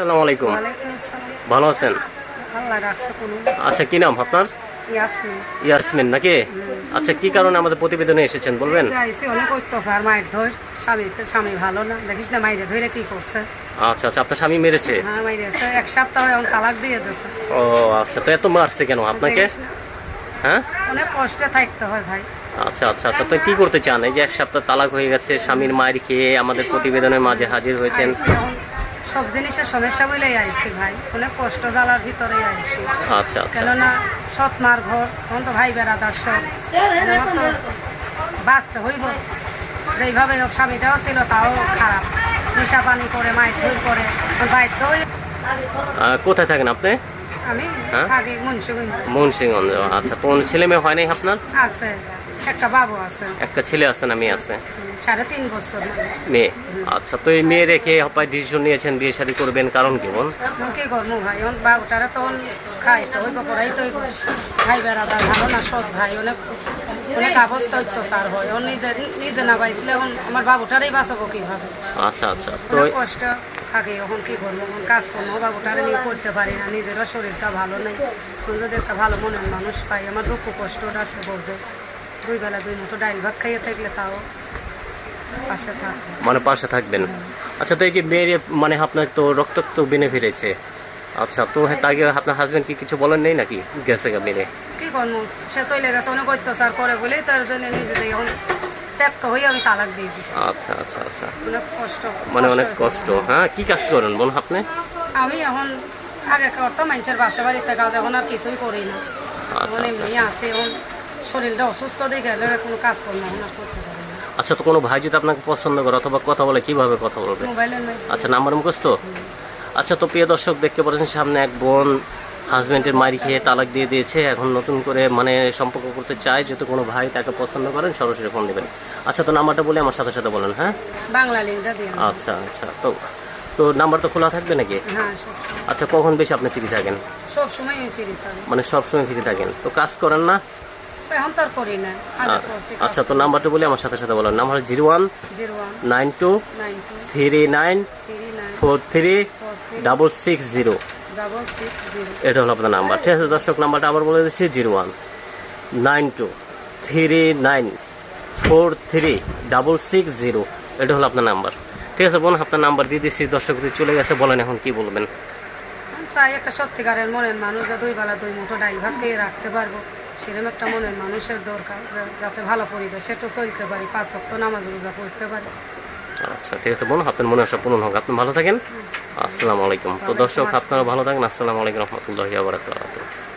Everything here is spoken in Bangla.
আসসালামু আলাইকুম। ভালো আছেন? আচ্ছা কি নাম আপনার? ইয়াসমিন নাকি? আচ্ছা কি কারণে আমাদের প্রতিবেদনে এসেছেন বলবেন? অনেক অত্যাচার মায়ের ধর। স্বামী স্বামী ভালো না। দেখিস না মাইরে ধরে কি করছে? আচ্ছা আচ্ছা আপনার স্বামী মেরেছে? হ্যাঁ মাইরে এক সপ্তাহ এখন তালাক দিয়ে দিয়েছে ও আচ্ছা তো এত মারছে কেন আপনাকে? হ্যাঁ? অনেক কষ্টে থাকতে হয় ভাই। আচ্ছা আচ্ছা আচ্ছা তো কি করতে চান? এই যে এক সপ্তাহ তালাক হয়ে গেছে স্বামীর মায়ের খেয়ে আমাদের প্রতিবেদনের মাঝে হাজির হয়েছেন। সব জিনিসের সমস্যা বলেই আইছি ভাই। অনেক কষ্ট জ্বালার ভিতরেই আইছি। আচ্ছা আচ্ছা। কেননা সৎ মার ঘর তখন তো ভাই আমার তো বাঁচতে হইব। যেইভাবে হোক স্বামীটাও ছিল তাও খারাপ। নেশা পানি করে মায়ের ধুই করে বাধ্য কোথায় থাকেন আপনি? আমি হ্যাঁ? মুন্সিগঞ্জ। মুন্সিগঞ্জ আচ্ছা। কোন ছেলে মেয়ে হয় নাই আপনার? আছে। একটা বাবু আছে। একটা ছেলে আছে না মেয়ে আছে? সাড়ে তিন বছর মেয়ে? আচ্ছা তো এই মেয়ে রেখে হপায় ডিসিশন নিয়েছেন বিয়ে শাদী করবেন কারণ কি বোন কি করব ভাই? এখন বাবুটারে তখন ভাই ভালো না সৎ ভাই অনেক অনেক অবস্থা অত্যাচার হয়। ও নিজে নিজে না এখন আমার বাবুটারেই বাঁচাবো কীভাবে? আচ্ছা আচ্ছা তো কষ্ট থাকে এখন কি করব? এখন কাজ করব বাবুটারে নিয়ে করতে পারি না। নিজেরও শরীরটা ভালো নেই। যদি একটা ভালো মনের মানুষ পাই আমার দুঃখ কষ্টটা সে বলছে দুই বেলা দুই মুঠো ডাইল ভাত খাইয়ে থাকলে তাও পাশে থাকবে। মানে পাশে থাকবেন। আচ্ছা তো এই যে মেয়ের মানে আপনার তো রক্তাক্ত বেনে ফিরেছে। আচ্ছা তো তাকে আপনার হাজবেন্ড কি কিছু বলেন নেই নাকি? গেছে গা মেরে কি করব? সে চলে গেছে অনেক অত্যাচার করে বলেই তার জন্য নিজে এখন ত্যাক্ত হয়ে আমি তালাক দিয়ে দিচ্ছি আচ্ছা আচ্ছা আচ্ছা। অনেক কষ্ট মানে অনেক কষ্ট। হ্যাঁ কি কাজ করেন বোন আপনি? আমি এখন আগে করতাম মানুষের বাসা বাড়িতে কাজ এখন আর কিছুই করি না। আচ্ছা আচ্ছা। এমনি আছে এখন শরীরটা অসুস্থ দেখে কোনো কাজ এখন আর করতে পারি আচ্ছা তো কোনো ভাই যদি আপনাকে পছন্দ করে অথবা কথা বলে কীভাবে কথা বলবে? আচ্ছা নাম্বার মুখস্থ? আচ্ছা তো প্রিয় দর্শক দেখতে পাচ্ছেন সামনে এক বোন হাজব্যান্ডের মারি খেয়ে তালাক দিয়ে দিয়েছে। এখন নতুন করে মানে সম্পর্ক করতে চায় যদি কোনো ভাই তাকে পছন্দ করেন সরাসরি ফোন দেবেন। আচ্ছা তো নাম্বারটা বলে আমার সাথে সাথে বলেন হ্যাঁ? বাংলা লিঙ্কটা আচ্ছা আচ্ছা তো তো নাম্বার তো খোলা থাকবে নাকি? হ্যাঁ। আচ্ছা কখন বেশি আপনি ফ্রি থাকেন? সব সময় ফিরে থাকি। মানে সব সময় ফ্রি থাকেন। তো কাজ করেন না? এখন তো আর করি না। আচ্ছা তো নাম্বারটা বলি আমার সাথে সাথে বলেন number zero one zero one nine two nine two three nine four three double six zero. এটা হলো আপনার নাম্বার। ঠিক আছে দর্শক নাম্বারটা আবার বলে দিচ্ছি zero one nine two three nine four three double six zero. এটা হলো আপনার নাম্বার। ঠিক আছে বোন আপনার নাম্বার দিয়ে দিচ্ছি দর্শক চলে গেছে বলেন এখন কি বলবেন? চাই একটা সত্যিকারের মনের মানুষ দুই বেলা দুই মুঠো খেয়ে রাখতে পারব। সেরকম একটা মনের মানুষের দরকার যাতে ভালো পরিবেশ সেটা চলতে পারি পাঁচ সপ্তাহ নামাজ রোজা পড়তে পারি। আচ্ছা ঠিক আছে বোন আপনার মনে আশা পূরণ হোক। আপনি ভালো থাকেন। আসসালামু আলাইকুম। তো দর্শক আপনারা ভালো থাকেন। আসসালামু আলাইকুম রহমতুল্লাহ বারাকাতুহ।